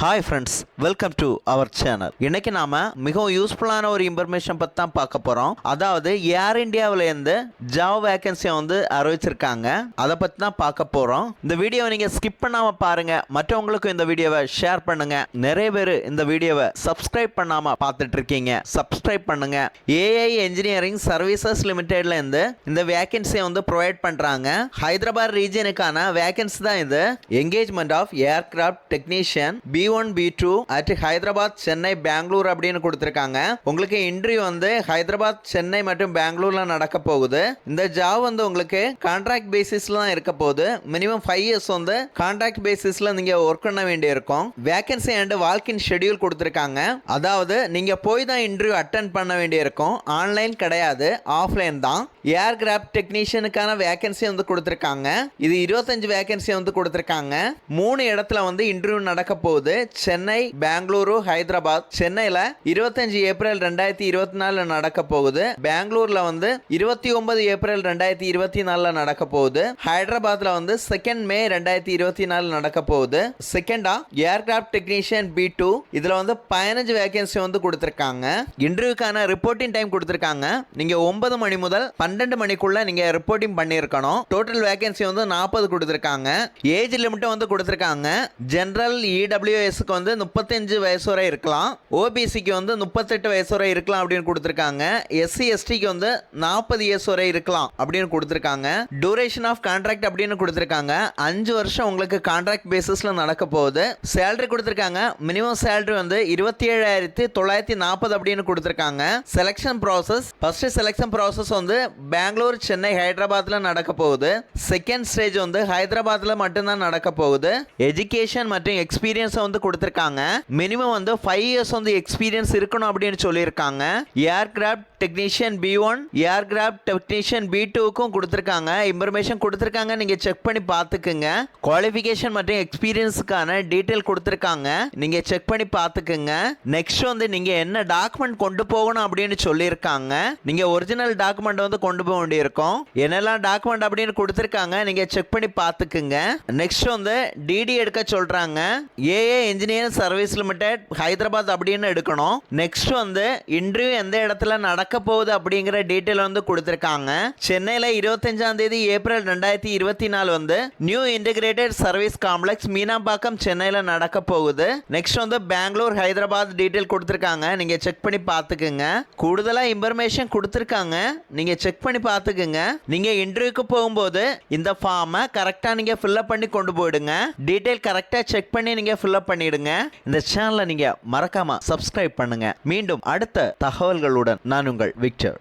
Hi friends welcome to our channel இன்னைக்கு நாம மிகவும் யூஸ்ஃபுல்லான ஒரு இன்ஃபர்மேஷன் பற்றி தான் பார்க்க போகிறோம் அதாவது ஏர் இந்தியாவிலேருந்து ஜாப் வேகன்சியை வந்து அறிவிச்சிருக்காங்க. அதை பற்றி தான் பார்க்க போகிறோம் இந்த வீடியோவை நீங்கள் ஸ்கிப் பண்ணாமல் பாருங்கள் மற்றவங்களுக்கும் இந்த வீடியோவை ஷேர் பண்ணுங்கள் நிறைய பேர் இந்த வீடியோவை சப்ஸ்கிரைப் பண்ணாமல் பார்த்துட்டு இருக்கீங்க. சப்ஸ்கிரைப் பண்ணுங்கள் ஏஐ என்ஜினியரிங் சர்வீசஸ் லிமிடெட்லேருந்து இந்த வேகன்சியை வந்து ப்ரொவைட் பண்ணுறாங்க ஹைதராபாத் ரீஜனுக்கான வேகன்சி தான் இது. Engagement of aircraft technician B one B two at Hyderabad Chennai Bangalore அப்படின்னு கொடுத்துருக்காங்க. உங்களுக்கு இன்டர்வியூ வந்து ஹைதராபாத் சென்னை மற்றும் பெங்களூர்ல நடக்க போகுது. இந்த ஜாப் வந்து உங்களுக்கு கான்ட்ராக்ட் பேசிஸ்ல தான் இருக்க போகுது. மினிமம் ஃபைவ் இயர்ஸ் வந்து கான்ட்ராக்ட் பேசிஸ்ல நீங்க ஒர்க் பண்ண வேண்டியிருக்கும். வேகன்சி அண்ட் வால்கின் ஷெட்யூல் கொடுத்துருக்காங்க. அதாவது நீங்க போய் தான் இன்டர்வியூ அட்டன் பண்ண வேண்டியிருக்கும். ஆன்லைன் கிடையாது ஆஃப்லைன் தான். ஏர்கிராஃப்ட் டெக்னீஷியனுக்கான வேகன்சி வந்து கொடுத்துருக்காங்க. இது இருபத்தஞ்சு வேகன்சி வந்து கொடுத்துருக்காங்க. மூணு இடத்துல வந்து இன்டர்வியூ நடக்க போகுது. சென்னை பெங்களூரு ஹைதராபாத். சென்னையில் இருபத்தஞ்சு ஏப்ரல் ரெண்டாயிரத்தி இருபத்தி நாலுல நடக்க போகுது. பெங்களூர்ல வந்து இருபத்தி ஒன்பது ஏப்ரல் ரெண்டாயிரத்தி இருபத்தி நாலுல நடக்க போகுது. ஹைதராபாத்ல வந்து செகண்ட் மே ரெண்டாயிரத்தி இருபத்தி நாலு நடக்க போகுது. செகண்டா ஏர்கிராஃப்ட் டெக்னீஷியன் பி டூ இதுல வந்து பதினஞ்சு வேகன்சி வந்து கொடுத்துருக்காங்க. இன்டர்வியூக்கான ரிப்போர்ட்டிங் டைம் கொடுத்துருக்காங்க. நீங்க ஒன்பது மணி முதல் பன்னெண்டு மணிக்குள்ள நீங்க ரிப்போர்ட்டிங் பண்ணியிருக்கணும். டோட்டல் வேகன்சி வந்து நாற்பது கொடுத்துருக்காங்க. ஏஜ் லிமிட்டும் வந்து கொடுத்துருக்காங்க. ஜென்ரல் இடபிள்யூ வயசுக்கு வந்து முப்பத்தஞ்சு வயசு வரை இருக்கலாம். ஓபிசிக்கு வந்து முப்பத்தெட்டு வயசு வரை இருக்கலாம் அப்படின்னு கொடுத்துருக்காங்க. எஸ்சி எஸ்டிக்கு வந்து நாற்பது இயர்ஸ் வரை இருக்கலாம் அப்படின்னு கொடுத்துருக்காங்க. டூரேஷன் ஆஃப் கான்ட்ராக்ட் அப்படின்னு கொடுத்துருக்காங்க. அஞ்சு வருஷம் உங்களுக்கு கான்ட்ராக்ட் பேசிஸில் நடக்க போகுது. சேலரி கொடுத்துருக்காங்க. மினிமம் சேலரி வந்து இருபத்தி ஏழாயிரத்தி தொள்ளாயிரத்தி நாற்பது அப்படின்னு கொடுத்துருக்காங்க. Selection process first selection process வந்து பெங்களூர் சென்னை ஹைதராபாத்ல நடக்க போகுது. செகண்ட் ஸ்டேஜ் வந்து ஹைதராபாத்ல மட்டும்தான் நடக்க போகுது. எஜுகேஷன் மற்றும் எக்ஸ்பீரியன்ஸை வந்து கொடுத்துருக்காங்க. மினிமம் வந்து ஃபைவ் இயர்ஸ் வந்து எக்ஸ்பீரியன்ஸ் இருக்கணும் அப்படின்னு சொல்லியிருக்காங்க. Aircraft technician B one aircraft technician B டூக்கும் கொடுத்துருக்காங்க. இன்ஃபர்மேஷன் கொடுத்துருக்காங்க. நீங்கள் செக் பண்ணி பார்த்துக்குங்க. குவாலிஃபிகேஷன் மற்றும் எக்ஸ்பீரியன்ஸுக்கான டீட்டெயில் கொடுத்துருக்காங்க. நீங்கள் செக் பண்ணி பார்த்துக்குங்க. நெக்ஸ்ட் வந்து நீங்கள் என்ன டாக்குமெண்ட் கொண்டு போகணும் அப்படின்னு சொல்லியிருக்காங்க. நீங்கள் ஒரிஜினல் டாக்குமெண்ட் வந்து கொண்டு போக வேண்டியிருக்கும். என்னெல்லாம் டாக்குமெண்ட் அப்படின்னு கொடுத்துருக்காங்க நீங்கள் செக் பண்ணி பார்த்துக்குங்க. நெக்ஸ்ட் வந்து டிடி எடுக்க சொல்கிறாங்க AA engineering service limited Hyderabad அப்படின்னு எடுக்கணும். நெக்ஸ்ட் வந்து இன்டர்வியூ எந்த இடத்துல நடக்க போகுது அப்படிங்கிற டீட்டெயில் வந்து கொடுத்துருக்காங்க. சென்னையில் இருபத்தஞ்சாம் தேதி ஏப்ரல் ரெண்டாயிரத்தி இருபத்தி நாலு வந்து new integrated service complex Meenambakkam சென்னையில் நடக்க போகுது. நெக்ஸ்ட் வந்து பெங்களூர் ஹைதராபாத் டீட்டெயில் கொடுத்துருக்காங்க. நீங்கள் செக் பண்ணி பார்த்துக்குங்க. கூடுதலாக இன்ஃபர்மேஷன் கொடுத்துருக்காங்க. நீங்கள் செக் பண்ணி பார்த்துக்குங்க. நீங்கள் இன்டர்வியூக்கு போகும்போது இந்த ஃபார்மை கரெக்டாக நீங்கள் ஃபில்லப் பண்ணி கொண்டு போயிடுங்க. டீட்டெயில் கரெக்டாக செக் பண்ணி நீங்கள் ஃபில்அப் பண்ணிடுங்க. இந்த சேனலை நீங்க மறக்காம சப்ஸ்கிரைப் பண்ணுங்க. மீண்டும் அடுத்த தகவல்களுடன் நான் உங்கள் விக்டர்.